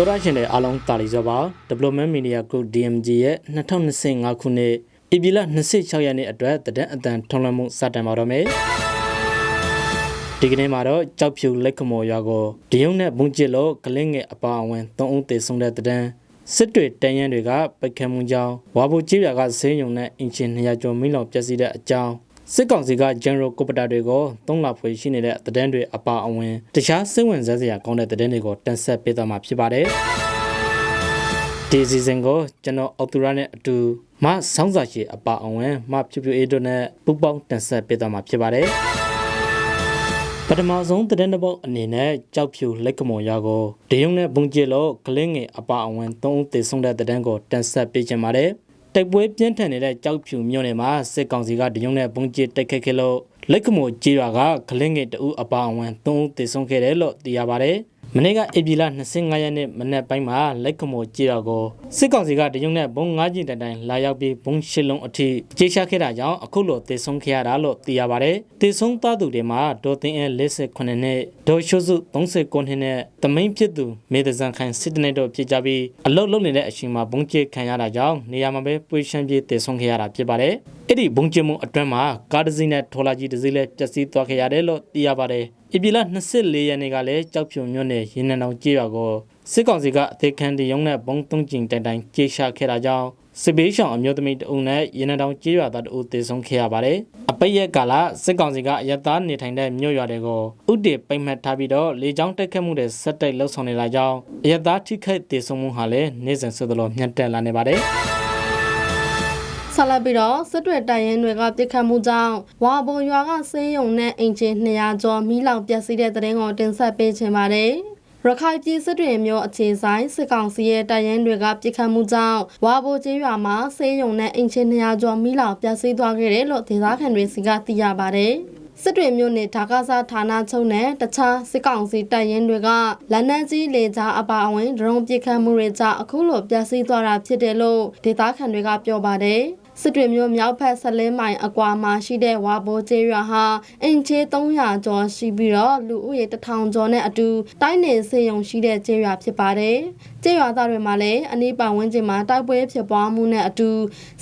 တော်ရရှင်တဲ့အားလုံးတာလီစောပါ Development Media Group DMG ရဲ့2025ခုနှစ်ဧပြီလ26ရက်နေ့အတွက်တဒန်းအတန်ထုံးလွှင့်မှုစတင်ပါတော့မယ်ဒီကနေ့မှာတော့ကြောက်ဖြူလက်ခမော်ရွာကိုဒယုံနဲ့ဘုံကျစ်လို့ကလင်းငယ်အပါအဝင်၃ဦးသေဆုံးတဲ့တဒန်းစစ်တွေတန်ရန်တွေကပိတ်ခတ်မှုကြောင့်ဝါဘူကြီးရွာကဆေးရုံနဲ့အင်ဂျင်200ကျော်မိလောင်ပျက်စီးတဲ့အကြောင်း စစ်ကောင်စီက General Corporator တွေကိုသုံးလဖွေရှိနေတဲ့တဒန်းတွေအပါအဝင်တခြားစိတ်ဝင်စားစရာကောင်းတဲ့တဒန်းတွေကိုတင်ဆက်ပေးသွားမှာဖြစ်ပါတယ်ဒီစီဇန်ကိုကျွန်တော်အော်တူရာနဲ့အတူမဆောင်းစာရှိအပါအဝင်မဖြူဖြူအေးတို့နဲ့ပူပေါင်းတင်ဆက်ပေးသွားမှာဖြစ်ပါတယ်ပထမဆုံးတရင်တစ်ပုတ်အနေနဲ့ကြောက်ဖြူလက်ကမော်ရွာကိုဒယုံနဲ့ဘုံကျစ်လို့ကလင်းငယ်အပါအဝင်၃ဦးသေဆုံးတဲ့တရင်ကိုတင်ဆက်ပေးခြင်းပါတယ် တိုက်ပွဲပြင်းထန်နေတဲ့ကြောက်ဖြူမြို့နယ်မှာစစ်ကောင်စီကဒယုံနဲ့ဘုံကျစ်တိုက်ခတ်ခဲ့လို့လက်ကမော်ကြေးရွာကကလင်းငယ်တအူအပါအဝင်၃ဦးသေဆုံးခဲ့တယ်လို့သိရပါတယ် မနေ့ကဧပြီလ25ရက်နေ့မနက်ပိုင်းမှာလက်ခမောကြေးတော်ကိုစစ်ကောင်စီကတရုံနဲ့ဘုံ၅ကျင်တိုင်တိုင်လာရောက်ပြီးဘုံရှစ်လုံးအထိကြေးချခဲ့တာကြောင့်အခုလိုတေဆုံးခဲ့ရတာလို့သိရပါတယ်။တေဆုံးသားသူတွေမှာဒေါ်တင်အဲ58နှစ်ဒေါ်ရှုစု39နှစ်နဲ့တမိန်ဖြစ်သူမေတဇန်ခိုင်စစ်တနေတို့ဖြစ်ကြပြီးအလုတ်လုံနေတဲ့အချိန်မှာဘုံကြေးခံရတာကြောင့်နေရာမှာပဲပွေရှမ်းပြေးတေဆုံးခဲ့ရတာဖြစ်ပါတယ်။အဲ့ဒီဘုံကျမှုအတွင်းမှာကားတစ်စီးနဲ့ထော်လာကြီးတစ်စီးလည်းပျက်စီးသွားခဲ့ရတယ်လို့သိရပါတယ်။ ဧပြီလ24ရက်နေ့ကလည်းကြောက်ဖြုံမြို့နယ်ရင်းနှံတောင်ကျေးရွာကိုစစ်ကောင်စီကအသေးခံတရုံနဲ့ဘုံသုံးကျင်တိုင်တိုင်ကြေးချခဲ့တာကြောင့်စစ်ဘေးရှောင်အမျိုးသမီးတဦးနဲ့ရင်းနှံတောင်ကျေးရွာသားတဦးသေဆုံးခဲ့ရပါတယ်။အပိတ်ရက်ကာလစစ်ကောင်စီကအရက်သားနေထိုင်တဲ့မြို့ရွာတွေကိုဥတီပိတ်မှတ်ထားပြီးတော့လေကြောင်းတိုက်ခတ်မှုတွေဆက်တိုက်လှုပ်ဆောင်နေတာကြောင့်အရက်သားထိခိုက်သေဆုံးမှုဟာလည်းနေ့စဉ်ဆိုသလိုမြင့်တက်လာနေပါတယ်။ ဆက်လက်ပြီးတော့စစ်တွေတိုင်ရင်တွေကပြစ်ခတ်မှုကြောင့်ဝါဘုံရွာကဆေးရုံနဲ့အင်ဂျင်200ကျော်မိလောင်ပျက်စီးတဲ့တဲ့ရင်ကိုတင်ဆက်ပေးခြင်းပါတယ်။ရခိုင်ပြည်စစ်တွေမျိုးအခြေဆိုင်စစ်ကောင်စီရဲ့တိုင်ရင်တွေကပြစ်ခတ်မှုကြောင့်ဝါဘိုကျေးရွာမှာဆေးရုံနဲ့အင်ဂျင်200ကျော်မိလောင်ပျက်စီးသွားခဲ့တယ်လို့ဒေသခံတွေစီကသိရပါတယ်။စစ်တွေမျိုးနဲ့ဒါကစားဌာနချုပ်နဲ့တခြားစစ်ကောင်စီတပ်ရင်းတွေကလက်နက်ကြီးလေကြားအပါအဝင်ဒရုန်းပစ်ခတ်မှုတွေကြောင့်အခုလိုပျက်စီးသွားတာဖြစ်တယ်လို့ဒေသခံတွေကပြောပါတယ်။ စစ်တွေမျိုးမြောက်ဖက်ဆက်လင်းမိုင်အကွာမှာရှိတဲ့ဝါဘိုကျေးရွာဟာအင်ချေ300ကျော်ရှိပြီးတော့လူဦးရေ1000ကျော်နဲ့အတူတိုင်းနေစေယုံရှိတဲ့ကျေးရွာဖြစ်ပါတယ်။ကျေးရွာသားတွေမှာလည်းအနီးပတ်ဝန်းကျင်မှာတိုက်ပွဲဖြစ်ပွားမှုနဲ့အတူ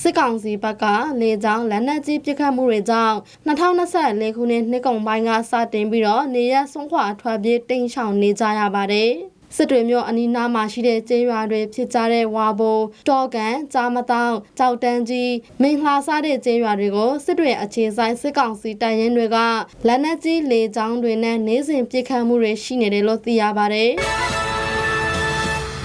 စစ်ကောင်စီဘက်ကလေကြောင်းလက်နက်ကြီးပစ်ခတ်မှုတွေကြောင့်2024ခုနှစ်နှစ်ကုန်ပိုင်းကစတင်ပြီးတော့နေရဆုံးခွာထွက်ပြေးတိမ်းရှောင်နေကြရပါတယ်။ စစ်တွေမျိုးအနီးနားမှာရှိတဲ့ကျေးရွာတွေဖြစ်ကြတဲ့ဝါဘိုတောကန်ကြားမတောင်ကြောက်တန်းကြီးမင်းလှစားတဲ့ကျေးရွာတွေကိုစစ်တွေအခြေဆိုင်စစ်ကောင်စီတပ်ရင်းတွေကလက်နက်ကြီးလေကြောင်းတွေနဲ့နေစဉ်ပစ်ခတ်မှုတွေရှိနေတယ်လို့သိရပါတယ်။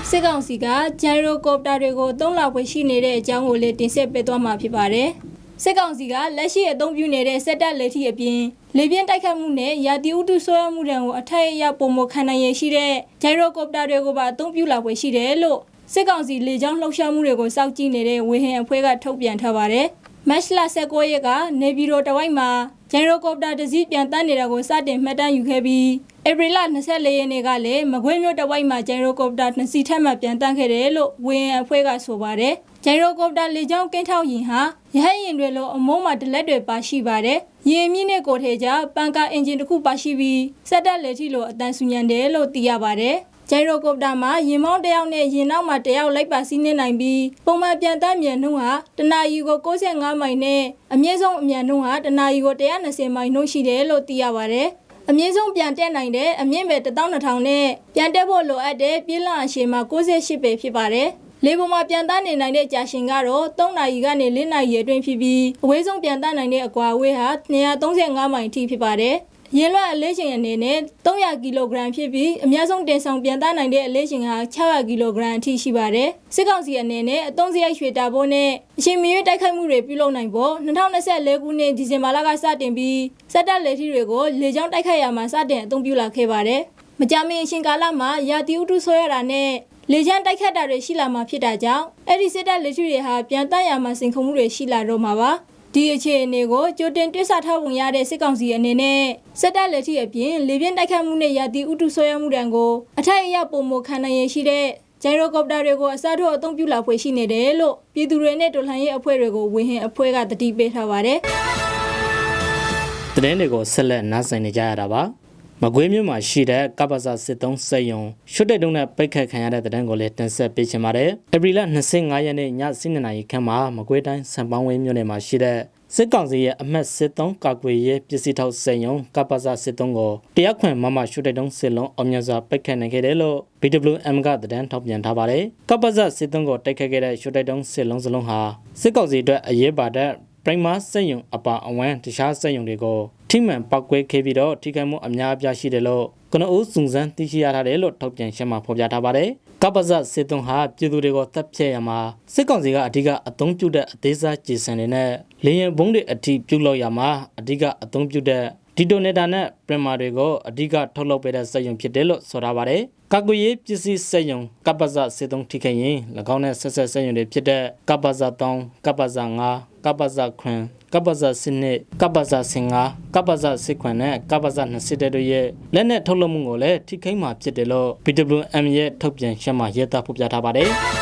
စစ်ကောင်စီကဂျန်ရိုကော်ပတာတွေကိုသုံးလောက်ပဲရှိနေတဲ့အကြောင်းကိုလည်းတင်ဆက်ပေးသွားမှာဖြစ်ပါတယ်။စစ်ကောင်စီကလက်ရှိအသုံးပြုနေတဲ့စက်တပ်လက်ထီအပြင် လေပြင်းတိုက်ခတ်မှုနဲ့ရာသီဥတုဆွဲရမှုတွေကိုအထက်အရပုံမခံနိုင်ရရှိတဲ့ဂျန်ရိုကော်ပတာတွေကိုပါအသုံးပြုလာပွဲရှိတယ်လို့စစ်ကောင်စီလေကြောင်းလှုပ်ရှားမှုတွေကိုစောင့်ကြည့်နေတဲ့ဝေဟင်အဖွဲ့ကထုတ်ပြန်ထားပါတယ်။မတ်လ19ရက်ကနေပြည်တော်တဝိုက်မှာဂျန်ရိုကော်ပတာတစ်စီးပြန်တန်းနေတာကိုစတင်မှတ်တမ်းယူခဲ့ပြီး ဧပြီလ24ရက်နေ့ကလည်းမကွေးမြို့တဝိုက်မှာဂျန်ရိုကော်ပတာနှစ်စီးထပ်မံပြန်တန်းခဲ့တယ်လို့ဝေဟင်အဖွဲ့ကဆိုပါတယ်။ဂျန်ရိုကော်ပတာလေကြောင်းကင်းထောက်ရင်ဟာရဟတ်ရင်တွေလိုအမိုးမှာတလက်တွေပါရှိပါတယ်။ရင်မြင့်နဲ့ကိုထေကြပန်ကာအင်ဂျင်တစ်ခုပါရှိပြီးစက်တက်လက်ထိလိုအတန်းဆူညံတယ်လို့သိရပါတယ်။ဂျိုင်ရိုကော်ပတာမှာရင်မောင်းတစ်ယောက်နဲ့ရင်နောက်မှာတစ်ယောက်လိုက်ပါစီးနေနိုင်ပြီးပုံမှန်ပြန်တမ်းမြန်နှုန်းဟာတနာရီကို65မိုင်နဲ့အမြင့်ဆုံးအမြန်နှုန်းဟာတနာရီကို120မိုင်နှုန်းရှိတယ်လို့သိရပါတယ်။ အမြင့်ဆုံးပြန်တက်နိုင်တဲ့အမြင့်ပဲ12000နဲ့ပြန်တက်ဖို့လိုအပ်တဲ့ပြင်းလန့်အရှည်မှာ68ပဲဖြစ်ပါတယ်။လေပေါ်မှာပြန်တန်းနေနိုင်တဲ့ကြာရှင်ကတော့3နာရီကနေ4နာရီအတွင်းဖြစ်ပြီးအဝေးဆုံးပြန်တန်းနိုင်တဲ့အကွာအဝေးဟာ235မိုင်အထိဖြစ်ပါတယ်။ ရင်လွှတ်အလေးချိန်အနေနဲ့300ကီလိုဂရမ်ဖြစ်ပြီးအများဆုံးတင်ဆောင်ပြန်တန်းနိုင်တဲ့အလေးချိန်ဟာ600ကီလိုဂရမ်အထိရှိပါတယ်။စစ်ကောင်စီအနေနဲ့အသုံးစရိုက်ရွှေတာဖို့နဲ့အချိန်မရွေးတိုက်ခိုက်မှုတွေပြုလုပ်နိုင်ဖို့2024ခုနှစ်ဒီဇင်ဘာလကစတင်ပြီးစက်တပ်လက်ထီတွေကိုလေကြောင်းတိုက်ခိုက်ရမှာစတင်အသုံးပြုလာခဲ့ပါတယ်။မကြာမီအချိန်ကာလမှာရာသီဥတုဆိုးရတာနဲ့လေချမ်းတိုက်ခတ်တာတွေရှိလာမှာဖြစ်တာကြောင့်အဲ့ဒီစစ်တပ်လက်ထူတွေဟာပြန်တန့်ရမှာစင်ခုံမှုတွေရှိလာတော့မှာပါ ဒီအခြေအနေကိုကြိုတင်တွက်ဆထားပုံရတဲ့စစ်ကောင်စီအနေနဲ့စက်တပ်လက်ထီအပြင်လေပြင်းတိုက်ခတ်မှုနဲ့ရာသီဥတုဆွဲရမှုတံကိုအထက်အရပုံမခံနိုင်ရရှိတဲ့ဂျိုင်ရိုကော်ပတာတွေကိုအစားထိုးအသုံးပြုလာဖွယ်ရှိနေတယ်လို့ပြည်သူတွေနဲ့တော်လှန်ရေးအဖွဲ့တွေကိုဝေဟင်အဖွဲ့ကတတိပေးထားပါတယ်သတင်းတွေကိုဆက်လက်နားဆင်နေကြရတာပါ မကွေးမြို့မှာရှိတဲ့ကပ္ပဇစစ်တုံးစက်ယုံရှုတ်တဲ့တုံးနဲ့ပိတ်ခတ်ခံရတဲ့တဲ့တန်းကိုလည်းတင်ဆက်ပေးချင်ပါတယ်။ဧပြီလ25ရက်နေ့ည7:00နာရီခန့်မှာမကွေးတိုင်းစံပောင်းဝင်းမြို့နယ်မှာရှိတဲ့စစ်ကောင်စီရဲ့အမတ်စစ်တုံးကာကွယ်ရေးပစ္စည်းထောက်စက်ယုံကပ္ပဇစစ်တုံးကိုတရားခွင်မမရှုတ်တဲ့တုံးစစ်လုံးအောင်မြင်စွာပိတ်ခတ်နိုင်ခဲ့တယ်လို့ BWM ကသတင်းထုတ်ပြန်ထားပါတယ်။ကပ္ပဇစစ်တုံးကိုတိုက်ခတ်ခဲ့တဲ့ရှုတ်တဲ့တုံးစစ်လုံးစလုံးဟာစစ်ကောင်စီအတွက်အရေးပါတဲ့ ပရိမာစက်ယုံအပါအဝန်းတခြားစက်ယုံတွေကိုထိမှန်ပောက်ကွဲခဲ့ပြီးတော့ထိခိုက်မှုအများအပြားရှိတယ်လို့ကနဦးစုံစမ်းသိရှိရထားတယ်လို့ထုတ်ပြန်ရှင်းမှာဖော်ပြထားပါတယ်။ကပ္ပဇစစ်တုံးဟာပြည်သူတွေကိုတပ်ဖြတ်ရမှာစစ်ကောင်စီကအဓိကအသုံးပြုတဲ့အသေးစားကြေစံတွေနဲ့လေရင်ဘုံတွေအထိပြုတ်လောက်ရမှာအဓိကအသုံးပြုတဲ့ ဒီတိုနေတာနဲ့ပရမာတွေကိုအဓိကထုတ်လုပ်ပေးတဲ့စက်ရုံဖြစ်တယ်လို့ဆိုထားပါတယ်။ကာကွယ်ရေးပစ္စည်းစက်ရုံကပ္ပဇစေတုံးထိခိုက်ရင်၎င်းနဲ့ဆက်ဆက်စက်ရုံတွေဖြစ်တဲ့ကပ္ပဇ3ကပ္ပဇ5ကပ္ပဇခွန်ကပ္ပဇစနစ်ကပ္ပဇစင်ငါကပ္ပဇစစ်ခွန်နဲ့ကပ္ပဇ20တဲ့တို့ရဲ့လက်နဲ့ထုတ်လုပ်မှုကိုလည်းထိခိုက်မှာဖြစ်တယ်လို့ BWM ရဲ့ထုတ်ပြန်ချက်မှာရေးသားဖော်ပြထားပါတယ်။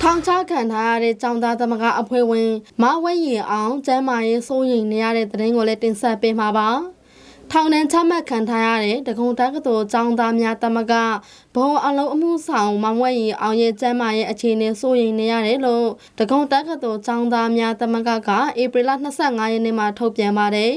ထောင်ချခံထားရတဲ့ចောင်းသားသမဂအဖွဲ့ဝင်မဝဲရီအောင်ကျမ်းမာရေးစိုးရိမ်နေရတဲ့တဲ့ရင်ကိုလည်းတင်ဆက်ပေးမှာပါထောင်နှံချမှတ်ခံထားရတဲ့တကုံတက္ကသိုလ်ចောင်းသားများသမဂဘုံအလုံးအမှုဆောင်မဝဲရီအောင်ရဲ့ကျမ်းမာရေးအခြေအနေစိုးရိမ်နေရတယ်လို့တကုံတက္ကသိုလ်ចောင်းသားများသမဂကဧပြီလ25ရက်နေ့မှာထုတ်ပြန်ပါတယ်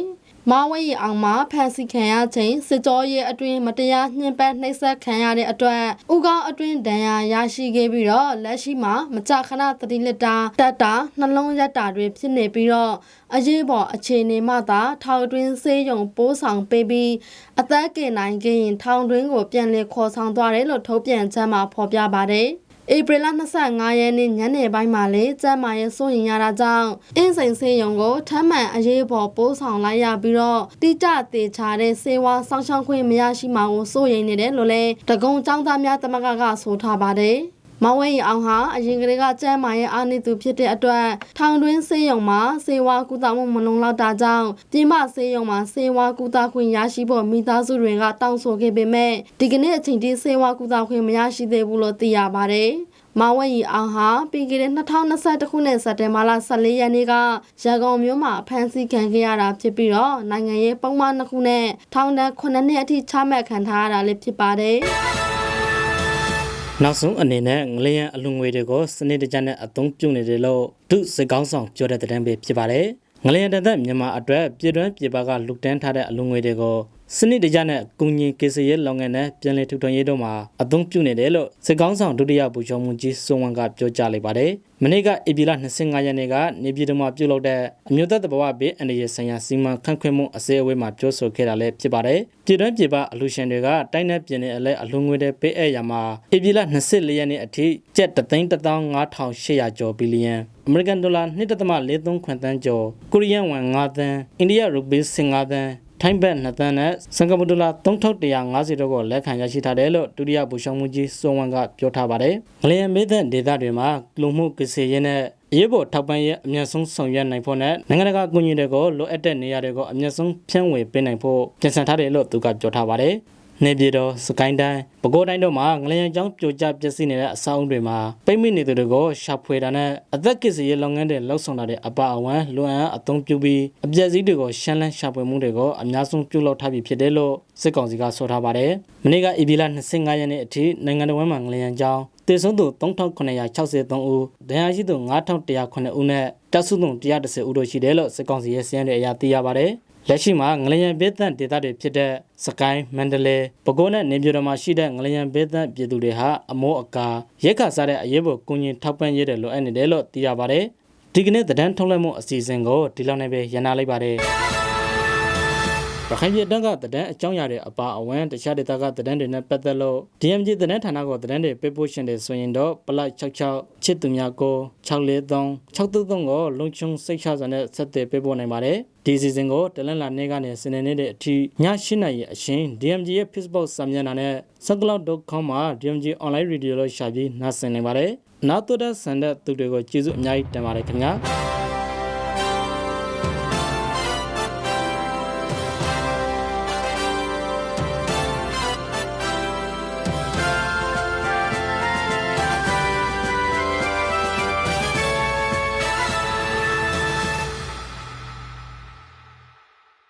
မဝဲရီအောင်မှာဖန်စီခံရချိန်စစ်ကြောရေးအတွင်းမတရားညှဉ်းပန်းနှိပ်စက်ခံရတဲ့အတွက်ဥကောင်းအတွင်းဒဏ်ရာရရှိခဲ့ပြီးတော့လက်ရှိမှာမကြခဏသတိလစ်တာတက်တာနှလုံးရက်တာတွေဖြစ်နေပြီးတော့အရေးပေါ်အခြေအနေမှသာထောင်တွင်းဆေးရုံပိုးဆောင်ပေးပြီးအသက်ကင်နိုင်ခဲ့ရင်ထောင်တွင်းကိုပြန်လည်ခေါ်ဆောင်သွားတယ်လို့ထုတ်ပြန်ချက်မှာဖော်ပြပါတယ် ဧပြီလ25ရက်နေ့ညနေပိုင်းမှာလေကျမ်းမာရေးစိုးရင်ရတာကြောင့်အင်းစိန်ဆေးရုံကိုထမ်းမှန်အရေးပေါ်ပိုးဆောင်လိုက်ရပြီးတော့တိကျသေးချာတဲ့ဆေးဝါးစောင့်ရှောက်ခွင့်မရရှိမှာကိုစိုးရိမ်နေတယ်လို့လည်းတကုံចောင်းသားများတမကကဆိုထားပါတယ်။ မောင်ဝဲရီအောင်ဟာအရင်ကတည်းကကျမ်းမာရေးအားနည်းသူဖြစ်တဲ့အတွက်ထောင်တွင်းဆေးရုံမှာဆေးဝါးကုသမှုမလုံလောက်တာကြောင့်ပြည်မဆေးရုံမှာဆေးဝါးကုသခွင့်ရရှိဖို့မိသားစုတွေကတောင်းဆိုခဲ့ပေမဲ့ဒီကနေ့အချိန်ထိဆေးဝါးကုသခွင့်မရရှိသေးဘူးလို့သိရပါတယ်။မောင်ဝဲရီအောင်ဟာပြီးခဲ့တဲ့2021ခုနှစ်စက်တင်ဘာလ14ရက်နေ့ကရန်ကုန်မြို့မှာဖမ်းဆီးခံခဲ့ရတာဖြစ်ပြီးတော့နိုင်ငံရေးပုံမှန်တစ်ခုနဲ့ထောင်ဒဏ်9နှစ်အထိချမှတ်ခံထားရတာလည်းဖြစ်ပါတယ်။ နောက်ဆုံးအနေနဲ့ငလျင်အလူငွေတွေကိုစနစ်တကျနဲ့အသုံးပြုနေတယ်လို့ဒုစစ်ကောင်းဆောင်ပြောတဲ့တဲ့တမ်းပဲဖြစ်ပါတယ်။ငလျင်တသက်မြန်မာအတွက်ပြည်တွင်းပြည်ပကလူတန်းထားတဲ့အလူငွေတွေကို စနစ်တကျနဲ့ကုညီကေစရဲလောင်ငန်းနဲ့ပြည်လည်ထူထောင်ရေးတို့မှာအသုံးပြုနေတယ်လို့စစ်ကောင်းဆောင်ဒုတိယဗိုလ်ချုပ်မှူးကြီးစုံဝမ်ကပြောကြားလိုက်ပါတယ်။မနေ့ကဧပြီလ25ရက်နေ့ကနေပြည်တော်မှာပြုလုပ်တဲ့အမျိုးသားတဘာဝဘေးအန္တရာယ်ဆိုင်ရာစီမံခန့်ခွဲမှုအစည်းအဝေးမှာပြောဆိုခဲ့တာလည်းဖြစ်ပါတယ်။ပြည်တွင်းပြည်ပအလူရှင်တွေကတိုင်းနယ်ပြည်နယ်အလဲအလူငွေတွေပေးအပ်ရမှာဧပြီလ24ရက်နေ့အထိကျပ်3,15800ကျော်ဘီလီယံအမေရိကန်ဒေါ်လာ1.43ခွန်တန်းကျော်ကိုရီးယားဝမ်9သန်းအိန္ဒိယရူပီ15သန်း ထိုင်းဘတ်2သန်းနဲ့စင်ကာပူဒေါ်လာ3150တို့ကိုလက်ခံရရှိထားတယ်လို့ဒုတိယဗိုလ်ချုပ်မှူးကြီးစုံဝမ်ကပြောထားပါတယ်။ငလျင်မေးတဲ့ဒေသတွေမှာလူမှုကစေရင်းနဲ့အရေးပေါ်ထောက်ပံ့ရေးအမြင့်ဆုံးဆောင်ရွက်နိုင်ဖို့နဲ့နိုင်ငံတကာအကူအညီတွေကိုလိုအပ်တဲ့နေရာတွေကိုအမြင့်ဆုံးဖြန့်ဝေပေးနိုင်ဖို့ပြင်ဆင်ထားတယ်လို့သူကပြောထားပါတယ်။ နေပြည်တော်စကိုင်းတိုင်းပဲခူးတိုင်းတို့မှာငလျင်ကြောင်းပြိုကျပျက်စီးနေတဲ့အဆောက်အုံတွေမှာပိတ်မိနေသူတွေကိုရှာဖွေတာနဲ့အသက်ကစ်စီရေးလုပ်ငန်းတွေလှုပ်ဆောင်တာတွေအပါအဝင်လွန်အပ်အသုံးပြုပြီးအပျက်စီးတွေကိုရှမ်းလန်းရှာဖွေမှုတွေကိုအများဆုံးပြုလုပ်ထားပြီးဖြစ်တယ်လို့စစ်ကောင်စီကဆိုထားပါတယ်။မနေ့ကဧပြီလ25ရက်နေ့အထိနိုင်ငံတော်ဝန်မှငလျင်ကြောင်းတေဆုံးသူ3963ဦးဒဏ်ရာရှိသူ9109ဦးနဲ့တပ်စုသူ130ဦးတို့ရှိတယ်လို့စစ်ကောင်စီရဲ့စီးရင်တွေအရသိရပါတယ်။ လက်ရှိမှာငလျင်ဘေးသန့်ဒေသတွေဖြစ်တဲ့စကိုင်းမန္တလေးပဲခူးနဲ့နေပြည်တော်မှာရှိတဲ့ငလျင်ဘေးသန့်ပြည်သူတွေဟာအမောအကာရက်ခါစားတဲ့အရေးပေါ်ကုညင်ထောက်ပံ့ရေးတွေလိုအပ်နေတယ်လို့သိရပါတယ်ဒီကနေ့သတင်းထုတ်လွှင့်မှုအစီအစဉ်ကိုဒီလောက်နဲ့ပဲရန်နာလိုက်ပါတယ် ရခိုင်ပြည်တန်းကတဒန်းအကြောင်းအရာတွေအပါအဝင်တခြားဒေသကတဒန်းတွေနဲ့ပတ်သက်လို့ DMG တဒန်းဌာနကတဒန်းတွေပေးပို့ရှင်တွေဆိုရင်တော့ပလိုက်66 ချစ်သူများကို643 633ကိုလုံချုံစိတ်ချစွာနဲ့ဆက်သွယ်ပေးပို့နိုင်ပါတယ်ဒီစီစဉ်ကိုတလန်လာနေ့ကနေစနေနေ့တဲ့အထိည8နာရီအရှင် DMG ရဲ့ Facebook စာမျက်နှာနဲ့ soundcloud.com မှာ DMG online radio လို့ရှာပြီးနှာစင်နေပါတယ်နောက်တော့ဆန်တဲ့သူတွေကိုကျေးဇူးအများကြီးတင်ပါတယ်ခင်ဗျာ